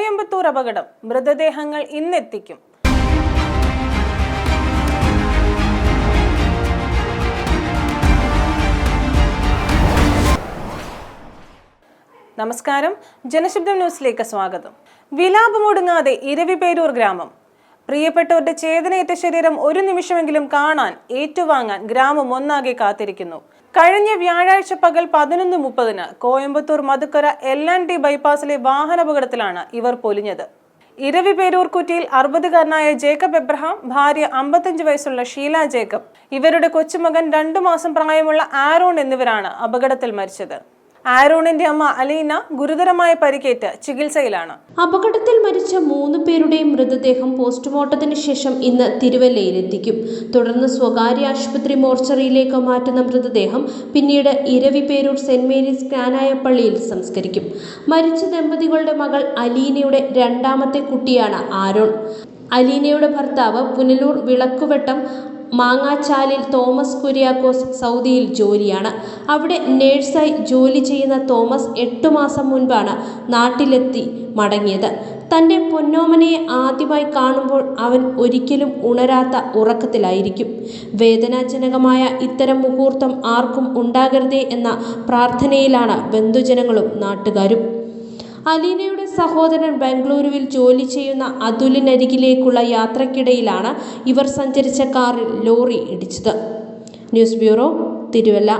കോയമ്പത്തൂർ അപകടം മൃതദേഹങ്ങൾ ഇന്നെത്തിക്കും. നമസ്കാരം. ജനശബ്ദം ന്യൂസിലേക്ക് സ്വാഗതം. വിലാപമൊടുങ്ങാതെ ഇരവിപേരൂർ ഗ്രാമം. പ്രിയപ്പെട്ടവരുടെ ചേതനയേറ്റ ശരീരം ഒരു നിമിഷമെങ്കിലും കാണാൻ ഏറ്റുവാങ്ങാൻ ഗ്രാമം ഒന്നാകെ കാത്തിരിക്കുന്നു. കഴിഞ്ഞ വ്യാഴാഴ്ച പകൽ പതിനൊന്ന് മുപ്പതിന് Coimbatore Madukkarai L and T ബൈപ്പാസിലെ വാഹനാപകടത്തിലാണ് ഇവർ പൊലിഞ്ഞത്. ഇരവി കുറ്റിയിൽ അറുപതുകാരനായ ജേക്കബ് എബ്രഹാം ഭാര്യ അമ്പത്തഞ്ച് വയസ്സുള്ള ഷീല ജേക്കബ് ഇവരുടെ കൊച്ചുമകൻ രണ്ടു മാസം പ്രായമുള്ള ആരോൺ എന്നിവരാണ് അപകടത്തിൽ മരിച്ചത്. ആരോണിന്റെ അമ്മ അലീന ഗുരുതരമായ പരിക്കേറ്റ് ചികിത്സയിലാണ്. അപകടത്തിൽ മരിച്ച മൂന്ന് പേരുടെയും മൃതദേഹം പോസ്റ്റ്മോർട്ടത്തിന് ശേഷം ഇന്ന് തിരുവല്ലയിലെത്തിക്കും. തുടർന്ന് സ്വകാര്യ ആശുപത്രി മോർച്ചറിയിലേക്ക് മാറ്റുന്ന മൃതദേഹം പിന്നീട് ഇരവിപേരൂർ സെന്റ് മേരീസ് കാനായ പള്ളിയിൽ സംസ്കരിക്കും. മരിച്ച ദമ്പതികളുടെ മകൾ അലീനയുടെ രണ്ടാമത്തെ കുട്ടിയാണ് ആരോൺ. അലീനയുടെ ഭർത്താവ് പുനലൂർ വിളക്കുവെട്ടം മാങ്ങാച്ചാലിൽ തോമസ് കുര്യാക്കോസ് സൗദിയിൽ ജോലിയാണ്. അവിടെ നേഴ്സായി ജോലി ചെയ്യുന്ന തോമസ് എട്ടു മാസം മുൻപാണ് നാട്ടിലെത്തി മടങ്ങിയത്. തന്റെ പൊന്നോമനയെ ആദ്യമായി കാണുമ്പോൾ അവൻ ഒരിക്കലും ഉണരാത്ത ഉറക്കത്തിലായിരിക്കും. വേദനാജനകമായ ഇത്തരം മുഹൂർത്തം ആർക്കും ഉണ്ടാകരുതേ എന്ന പ്രാർത്ഥനയിലാണ് ബന്ധുജനങ്ങളും നാട്ടുകാരും. അലീനയുടെ സഹോദരൻ ബംഗളൂരുവിൽ ജോലി ചെയ്യുന്ന അതുലിനരികിലേക്കുള്ള യാത്രക്കിടയിലാണ് ഇവർ സഞ്ചരിച്ച കാറിൽ ലോറി ഇടിച്ചത്. News bureau Thiruvalla.